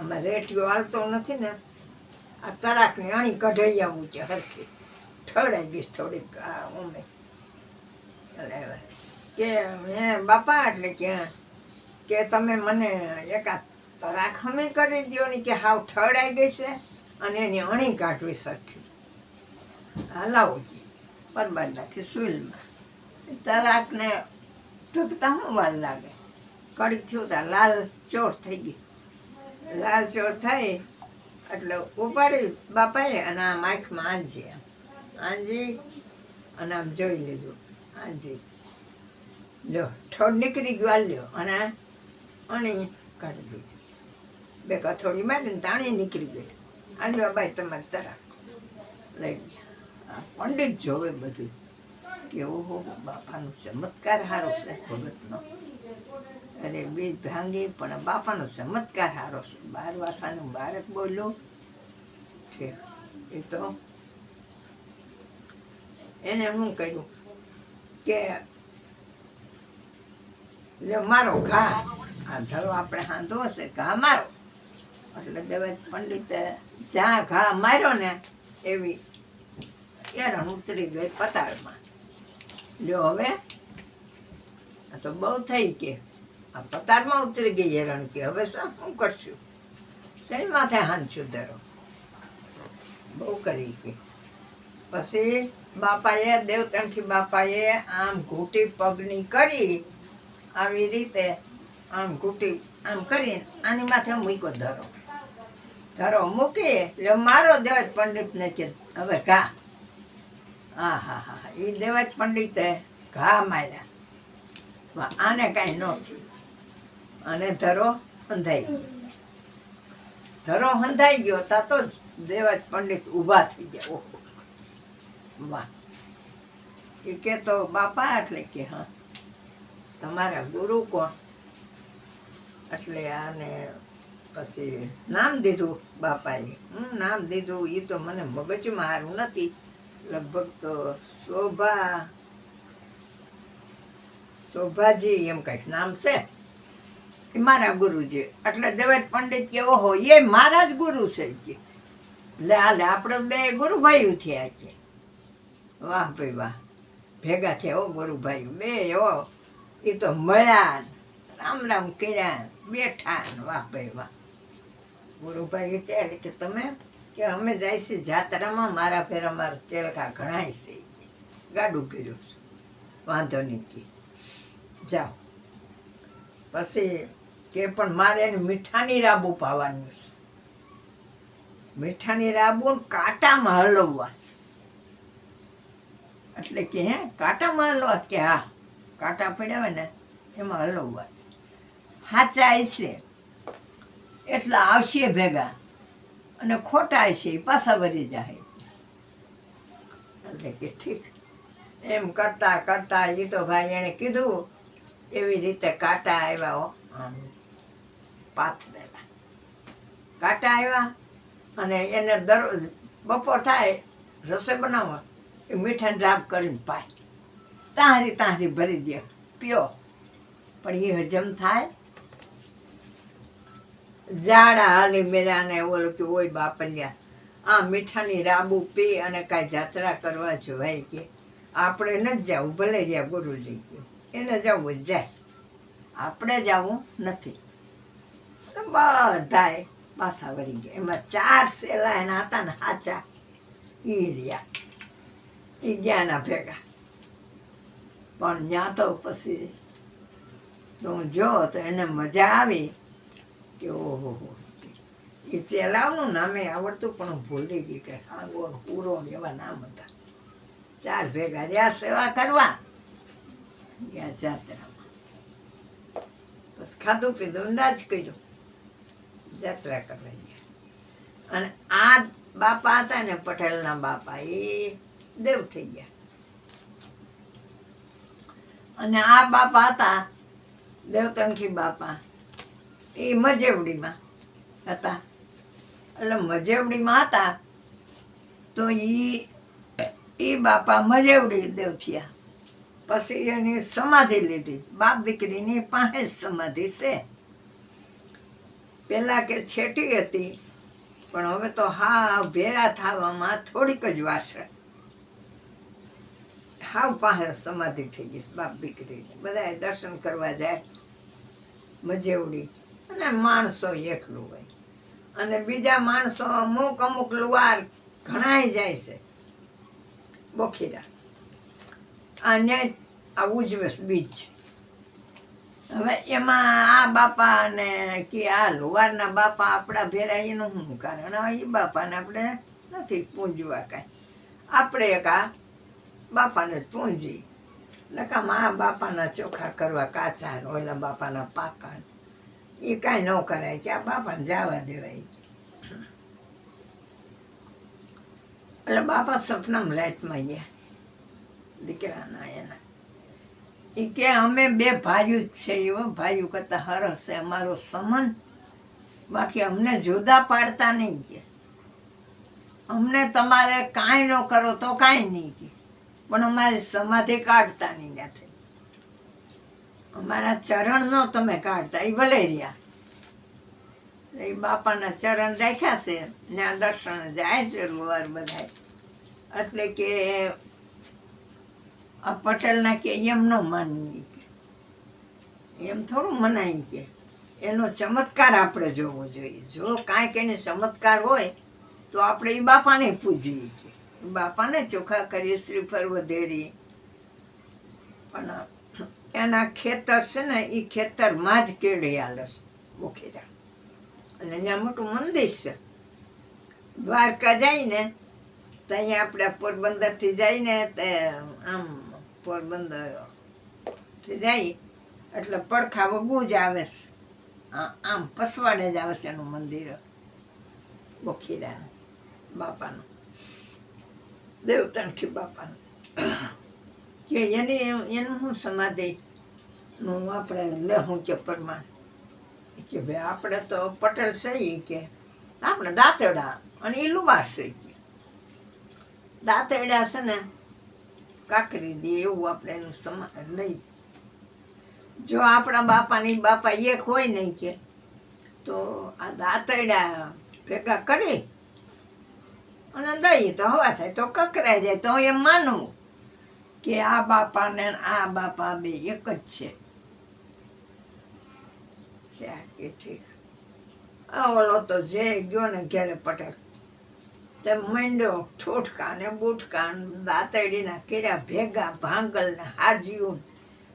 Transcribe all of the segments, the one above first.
આમાં રેટિયો હાલતો નથી ને, આ તરાકની અણી કઢાઈ આવું છે હરખી. ઠળાઈ ગઈશ થોડીક, આ ઉમે એટલે કે હે બાપા, એટલે કે કે તમે મને એકાદ તરાક હમે કરી દો ને કે હાવ ઠળાઈ ગઈ છે અને એની અણી કાઢવી સરખી. હલાવો જી. બરબાદ નાખી સુઈલમાં. તરાકને ધબતા શું વાર લાગે. કડી થયું ત્યાં લાલ ચોર થઈ ગઈ. લાલ ચોર થઈ એટલે ઉપાડી બાપાએ અને આમ માખમાં આંજી આંજી અને આમ જોઈ લીધું. આંજી લો ઠોડ નીકળી ગયો લ્યો. અને અણી કાઢી દીધું. બે કથોડી મારીને તાણી નીકળી ગઈ. આલ્યો ભાઈ તમારે તરાક લઈ ગયા આ પંડિત જોવે બધું. કે ઓહો, બાપાનું ચમત્કાર સારો છે, ભગતનો. અને બીજ ભાંગી, પણ બાપાનો ચમત્કાર સારો છે. બાર વાસાનું બાળક બોલ્યું. છે. એ તો એને શું કહ્યું કે મારો ઘા. આ ધરો, આપણે હાંધો હશે. ઘા મારો. એટલે દેવ પંડિતે જ્યાં ઘા માર્યો ને એવી એરણ ઉતરી ગઈ પતાળમાં. લ્યો હવે. આ તો બહુ થઈ કે. આ પતારમાં ઉતરી ગઈ હેરણ કે હવે શું કરશું? શેની માથે હાંચું ધરો બહુ કરી કે. પછી બાપાએ દેવતણથી બાપાએ આમ ઘૂંટી પગની કરી આવી રીતે આમ ઘૂંટી આમ કરી આની માથે મૂક્યો ધરો. ધરો મૂકી એટલે મારો દેવજ પંડિતને કે, હવે ઘા. હા હા હા. એ દેવજ પંડિતે ઘા માર્યા. આને કાંઈ ન અને ધરો હંધાઈ ગયો. ધરો હંધાઈ ગયો, તા તો દેવજ પંડિત ઊભા થઈ ગયા. વાહ. એ કે તો બાપા એટલે કે, હા. તમારા ગુરુ કોણ? એટલે આને પછી નામ દીધું બાપાએ. હું નામ દીધું. એ તો મને મગજમાં સારું નથી. લગભગ તો શોભા શોભાજી એમ કંઈક નામ છે. એ મારા ગુરુજી. એટલે દેવેટ પંડિત કે, ઓહો, એ મારા જ ગુરુ છે કે. લે હાલે, આપણે બે ગુરુભાઈઓ થયા છે. વાહ ભાઈ વાહ. ભેગા થયા ઓ ગુરુભાઈ બે ઓ એ તો મળ્યા. રામ રામ કર્યા. બેઠા. વાહ ભાઈ વાહ. ગુરુભાઈ ત્યારે કે તમે કે અમે જાય છે જાત્રામાં, મારા ફેર અમારા ચેલકા ઘણાય છે. ગાડું કર્યું છે. વાંધો નહીં જાઓ પછી કે પણ મારે એને મીઠાની રાબુ પાવાનું છે. મીઠાની રાબુ કાંટામાં હલવવા છે. એટલે કે હે, કાંટામાં હલવા કે હા, કાંટા પડ્યા ને, એમાં હલવવા છે. સાચા છે. એટલા આવશે ભેગા. અને ખોટા છે એ પાછા ભરી જાય. એટલે કે ઠીક. એમ કરતા કરતા એ તો ભાઈ એણે કીધું એવી રીતે કાંટા આવ્યા હો. પાથ પાથરેલા કાંટા આવ્યા અને એને દરરોજ બપોર થાય રસોઈ બનાવવા એ મીઠાને ડ્રાપ કરીને પાય. તાહરી તાહરી ભરી દે. પીઓ. પણ એ હજમ થાય. જાડા હાલી મેળાને ઓલું કે ઓય બાપલ્યા આ મીઠાની રાબુ પી અને કાંઈ જાત્રા કરવા જવાય કે? આપણે ન જવું ભલે રહ્યા ગુરુજી કે. એને જવું જાય આપણે જવું નથી. તો બધાય પાછા વળી ગયા. એમાં ચાર સેલા એના હતા ને હાચા એ રહ્યા. એ ગયાના ભેગા. પણ ત્યાં તો પછી તો હું જો તો એને મજા આવી કે ઓહો હો. એ ચેલાવનું નામે આવડતું પણ હું ભૂલી ગઈ કે હાંગો પૂરો એવા નામ હતા. ચાર ભેગા રહ્યા, સેવા કરવા. બસ ખાધું પીધું, અંદાજ કર્યું. જાત્રા કરવા ગયા. અને આ બાપા હતા ને, પટેલના બાપા, એ દેવ થઈ ગયા. અને આ બાપા હતા દેવતણખી બાપા, એ મજેવડીમાં હતા. એટલે મજેવડીમાં હતા, તો એ એ બાપા મજેવડી દેવ થયા. પછી એની સમાધિ લીધી. બાપ દીકરીની પાસે સમાધિ છે. પહેલાં કે છેટી હતી, પણ હવે તો હા ભેરા થવામાં થોડીક જ વાસે હાવ પાસે સમાધિ થઈ ગઈ બાપ દીકરી બધા દર્શન કરવા જાય મજેવડી અને માણસો એકલું હોય. અને બીજા માણસો અમુક અમુક લુવાર ઘણાય જાય છે. બોખીરા. અને આ જ બીજ. હવે એમાં આ બાપા ને કે આ લુવારના બાપા આપણા ભેરા એનું શું કારણ? એ બાપાને આપણે નથી પૂંજવા કાંઈ. આપણે એક આ બાપાને જ પૂંજી નકામાં આ બાપાના ચોખા કરવા કાચા ઓલા બાપાના પાકા એ કાંઈ ન કરાય કે આ બાપાને જવા દેવાય. એટલે બાપા સપનામાં રાતમાં ગયા. દીકરાના એના. એ કે અમે બે ભાઈઓ જ છે એવો ભાઈઓ કરતા હરસ છે, અમારો સંબંધ. બાકી અમને જુદા પાડતા નહીં કે. અમને તમારે કાંઈ ન કરો તો કાંઈ નહીં કે. પણ અમારી સમાધિ કાઢતા નહીં નથી અમારા ચરણ નો તમે કાઢતા એ ભલે રહ્યા. એ બાપાના ચરણ રાખ્યા છે ત્યાં દર્શન જાય છે લુવાર બધા એટલે કે આ પટેલના કે એમ ન માનવી એમ થોડું મનાય કે. એનો ચમત્કાર આપણે જોવો જોઈએ. જો કાંઈક એને ચમત્કાર હોય, તો આપણે એ બાપાને પૂજીએ કે. બાપાને ચોખા કરીએ શ્રીફળ વધેરીએ પણ એના ખેતર છે ને એ ખેતરમાં જ કેળે આલે છે મુખેરા. અને ત્યાં મોટું મંદિર છે. દ્વારકા જઈને તો અહીંયા આપણે પોરબંદરથી જઈને તે આમ પોરબંદરથી જાય, એટલે પડખા વગું જ આવે આમ પસવાડે જ આવે છે એનું મંદિર. બોખીરાનું, બાપાનું. દેવતણખી બાપાનું. કે એની, એનું શું સમાધિ? નું આપણે લેહું કે પરમાણ? કે ભાઈ આપણે તો પટેલ છીએ કે. આપણે દાંતેડા અને એ લુબાર છે કે. દાંતેડા છે ને કાકરી દે એવું આપણે એનું સમા નહીં. જો આપણા બાપાની બાપા એક હોય નહીં કે, તો આ દાંતરડા ભેગા કરી. અને દઈએ તો હવા થાય, તો કકરાઈ જાય, તો એમ માનવું કે આ બાપા ને આ બાપા બે એક જ છે. ઓલો તો જે ગયો ને ઘેરે પટેલ તે મંડો, ઠોઠકા ને બુટકા દાંતડીના કીડા ભેગા ભાંગલ ને હાજીયું.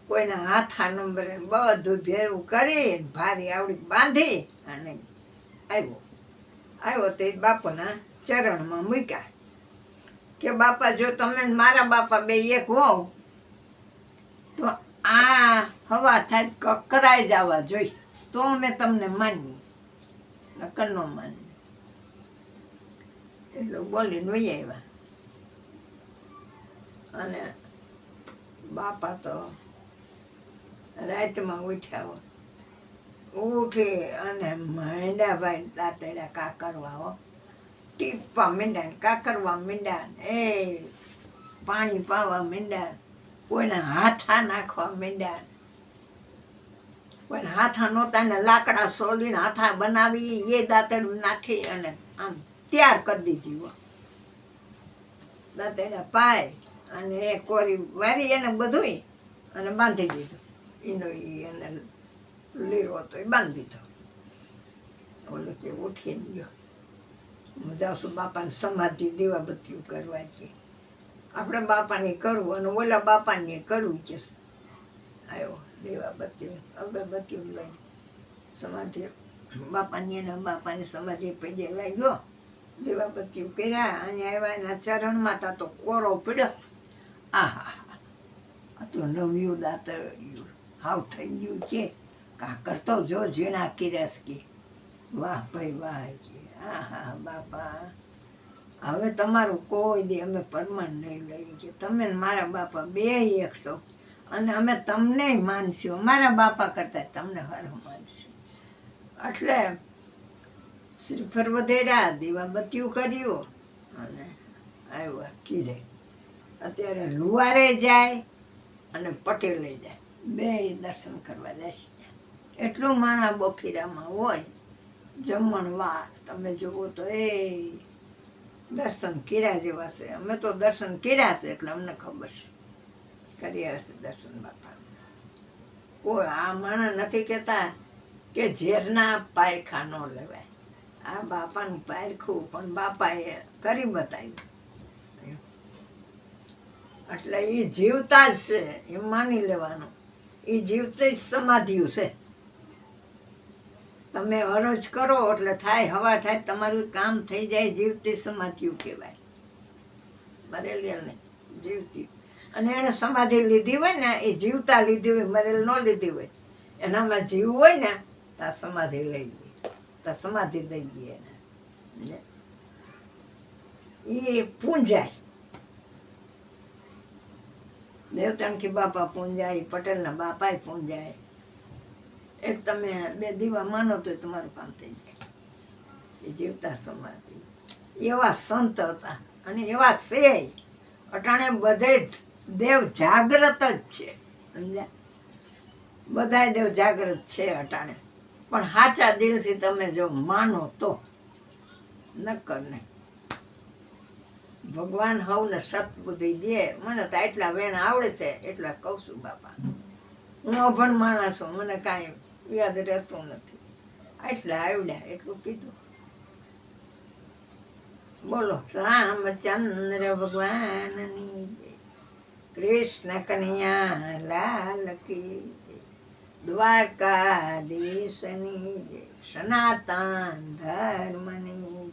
કોઈના હાથા નંબરે બધું ભેરું કરી ભારી આવડી બાંધી અને આવ્યો. આવ્યો તે બાપાના ચરણમાં મૂક્યા. કે બાપા, જો તમે મારા બાપા બે એક હોવ, તો આ હવા થાય કકરાઈ જવા જોઈ. તો અમે તમને માનવી નકર ન માનીએ. એટલે બોલીને વહી આવ્યા અને બાપા તો રાતમાં ઉઠ્યા ઉઠી અને માંડ્યા ભાઈ દાંતડા કા કરવા હો ટીપા મીંડા કા કરવા મીંડા એ પાણી પાવા મીંડા કોઈના હાથા નાખવા મીંડા કોઈને હાથા નહોતા ને લાકડા સોલીને હાથા બનાવી એ દાંતડું નાખી અને આમ તૈયાર કરી દીધી હો દાંતડા પાય અને કોરી વારી એને બધુંય અને બાંધી દીધું. એનો એને લીરો હતો, એ બાંધી દીધો. ઓલો કે ઉઠી ગયો. હું જાઉં છું બાપાને સમાધિ દેવા બત્યું કરવા છે આપણે બાપાને કરવું અને ઓલા બાપાને કરવું છે આવ્યો દેવા બત્યું અગરબત્યું લઈ સમાધિ બાપાની એના બાપાની સમાધિ પેજે લઈ ગયો દેવા બત્યું કર્યા અહીંયા આવ્યા એના ચરણમાં તા તો કોરો પીડ્યો. આહા આ તો નવ્યું દાતરયું. હાવ થઈ ગયું છે. કા કરતો જો ઝીણા કિરસ કે. વાહ ભાઈ, વાહ કે આહા બાપા. હવે તમારું કોઈ દે અમે પરમાન નહીં લઈએ કે તમે મારા બાપા બે એક છો. અને અમે તમને માનશું. મારા બાપા કરતા તમને હર માનશું. એટલે શ્રીફળ વધેરા દીવાબત્યું કર્યું અને આવ્યા કીધે અત્યારે લુવારે જાય અને પટેલે જાય. બે દર્શન કરવા જશે એટલું માણા બોખીરામાં હોય જમણવાર તમે જુઓ તો એ દર્શન કર્યા જેવા છે. અમે તો દર્શન કર્યા છે એટલે અમને ખબર છે. કર્યા હશે દર્શન બાપા. કોઈ આ માણસ નથી કહેતા કે ઝેરના પાયખા ન લેવાય. આ બાપાનું પારખું પણ બાપાએ કરી બતાવ્યું. એટલે એ જીવતા જ છે, એમ માની લેવાનું. એ જીવતે જ સમાધિયું છે. તમે અરજ કરો, એટલે થાય, હવા થાય, તમારું કામ થઈ જાય, જીવતી સમાધિયું કહેવાય. મરેલી ને જીવતી. અને એણે સમાધિ લીધી હોય ને, એ જીવતા લીધી હોય, મરેલ ન લીધી હોય. એનામાં જીવ હોય ને ત્યાં સમાધિ લઈ દે સમાધિ દઈ દઈએ એ પૂંજાય. દેવતણકી બાપા પૂંજાય, પટેલના બાપાએ પૂંજાય. એક તમે બે દીવા માનો તો તમારું કામ થઈ જાય. એ જીવતા સમાધિ. એવા સંત હતા અને એવા છે અટાણે બધે જ દેવ જાગ્રત જ છે. સમજ્યા? બધા દેવ જાગ્રત છે અટાણે. પણ સાચા દિલથી તમે જો માનો તો નક્કર નહીં. ભગવાન હવને સતબુદ્ધિ દે. મને તો એટલા વેણ આવડે છે, એટલા કહું છું બાપા. હું અભણ માણસ છું, મને કાંઈ યાદ રહેતું નથી. એટલા આવડ્યા, એટલું કીધું. બોલો, રામચંદ્ર ભગવાનની. કૃષ્ણ કનૈયા લાલ કી. દ્વારકાધીશની જય સનાતન ધર્મની